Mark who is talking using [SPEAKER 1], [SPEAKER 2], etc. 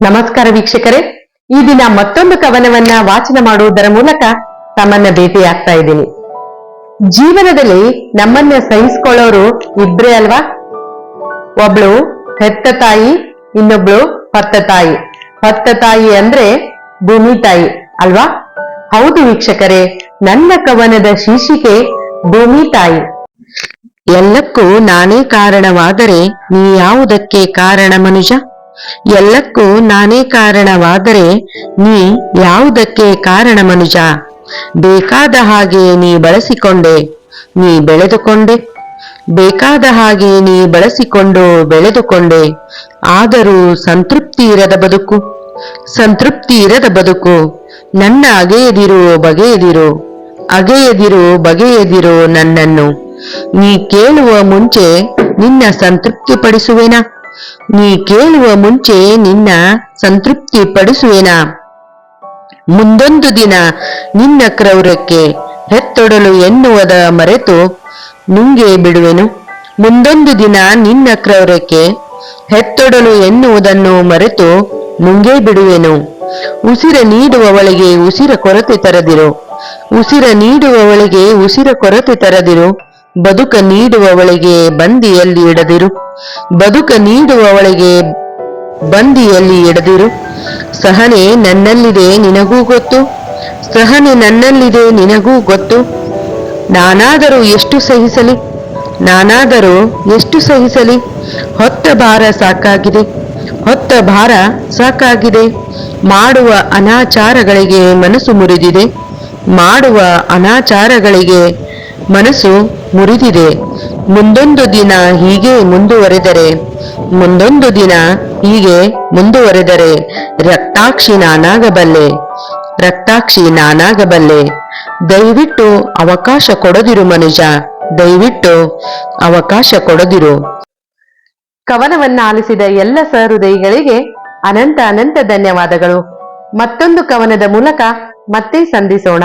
[SPEAKER 1] ನಮಸ್ಕಾರ ವೀಕ್ಷಕರೇ. ಈ ದಿನ ಮತ್ತೊಂದು ಕವನವನ್ನ ವಾಚನ ಮಾಡುವುದರ ಮೂಲಕ ತಮ್ಮನ್ನ ಭೇಟಿಯಾಗ್ತಾ ಇದ್ದೀನಿ. ಜೀವನದಲ್ಲಿ ನಮ್ಮನ್ನ ಸಹಿಸ್ಕೊಳ್ಳೋರು ಇಬ್ರೇ ಅಲ್ವಾ? ಒಬ್ಳು ಹೆತ್ತ ತಾಯಿ, ಇನ್ನೊಬ್ಳು ಹೊತ್ತ ತಾಯಿ. ಹೊತ್ತ ತಾಯಿ ಅಂದ್ರೆ ಭೂಮಿ ತಾಯಿ ಅಲ್ವಾ? ಹೌದು ವೀಕ್ಷಕರೇ, ನನ್ನ ಕವನದ ಶೀರ್ಷಿಕೆ ಭೂಮಿ ತಾಯಿ. ಎಲ್ಲಕ್ಕೂ ನಾನೇ ಕಾರಣವಾದರೆ ನೀ ಯಾವುದಕ್ಕೆ ಕಾರಣ ಮನುಜ? ಎಲ್ಲಕ್ಕೂ ನಾನೇ ಕಾರಣವಾದರೆ ನೀ ಯಾವುದಕ್ಕೆ ಕಾರಣ ಮನುಜ? ಬೇಕಾದ ಹಾಗೆ ನೀ ಬಳಸಿಕೊಂಡೆ, ನೀ ಬೆಳೆದುಕೊಂಡೆ. ಬೇಕಾದ ಹಾಗೆ ನೀ ಬಳಸಿಕೊಂಡು ಬೆಳೆದುಕೊಂಡೆ. ಆದರೂ ಸಂತೃಪ್ತಿ ಇರದ ಬದುಕು, ಸಂತೃಪ್ತಿ ಇರದ ಬದುಕು. ನನ್ನ ಅಗೆಯದಿರು, ಬಗೆಯದಿರು ಅಗೆಯದಿರು, ಬಗೆಯದಿರು ನನ್ನನ್ನು. ನೀ ಕೇಳುವ ಮುಂಚೆ ನಿನ್ನ ಸಂತೃಪ್ತಿ ಪಡಿಸುವೆನಾ ನೀ ಕೇಳುವ ಮುಂಚೆ ನಿನ್ನ ಸಂತೃಪ್ತಿ ಪಡಿಸುವೆನ ಮುಂದೊಂದು ದಿನ ನಿನ್ನ ಕ್ರೌರ್ಯಕ್ಕೆ ಹೆತ್ತೊಡಲು ಎನ್ನುವುದ ಮರೆತು ನುಂಗೆ ಬಿಡುವೆನು. ಮುಂದೊಂದು ದಿನ ನಿನ್ನ ಕ್ರೌರ್ಯಕ್ಕೆ ಹೆತ್ತೊಡಲು ಎನ್ನುವುದನ್ನು ಮರೆತು ನುಂಗೇ ಬಿಡುವೆನು. ಉಸಿರ ನೀಡುವವಳಿಗೆ ಉಸಿರ ಕೊರತೆ ತರದಿರು. ಉಸಿರ ನೀಡುವವಳಿಗೆ ಉಸಿರ ಕೊರತೆ ತರದಿರು. ಬದುಕ ನೀಡುವವಳಿಗೆ ಬಂದಿಯಲ್ಲಿ ಇಡದಿರು ಬದುಕ ನೀಡುವವಳಿಗೆ ಬಂದಿಯಲ್ಲಿ ಇಡದಿರು ಸಹನೆ ನನ್ನಲ್ಲಿದೆ ನಿನಗೂ ಗೊತ್ತು. ಸಹನೆ ನನ್ನಲ್ಲಿದೆ ನಿನಗೂ ಗೊತ್ತು. ನಾನಾದರೂ ಎಷ್ಟು ಸಹಿಸಲಿ? ನಾನಾದರೂ ಎಷ್ಟು ಸಹಿಸಲಿ? ಹೊತ್ತ ಭಾರ ಸಾಕಾಗಿದೆ. ಹೊತ್ತ ಭಾರ ಸಾಕಾಗಿದೆ. ಮಾಡುವ ಅನಾಚಾರಗಳಿಗೆ ಮನಸ್ಸು ಮುರಿದಿದೆ. ಮಾಡುವ ಅನಾಚಾರಗಳಿಗೆ ಮನಸ್ಸು ಮುರಿದಿದೆ. ಮುಂದೊಂದು ದಿನ ಹೀಗೆ ಮುಂದುವರೆದರೆ, ಮುಂದೊಂದು ದಿನ ಹೀಗೆ ಮುಂದುವರೆದರೆ ರಕ್ತಾಕ್ಷಿ ನಾನಾಗಬಲ್ಲೆ ರಕ್ತಾಕ್ಷಿ ನಾನಾಗಬಲ್ಲೆ. ದಯವಿಟ್ಟು ಅವಕಾಶ ಕೊಡದಿರು ಮನುಜ, ದಯವಿಟ್ಟು ಅವಕಾಶ ಕೊಡದಿರು. ಕವನವನ್ನ ಆಲಿಸಿದ ಎಲ್ಲ ಸಹೃದಯಿಗಳಿಗೆ ಅನಂತ ಅನಂತ ಧನ್ಯವಾದಗಳು. ಮತ್ತೊಂದು ಕವನದ ಮೂಲಕ ಮತ್ತೆ ಸಂಧಿಸೋಣ.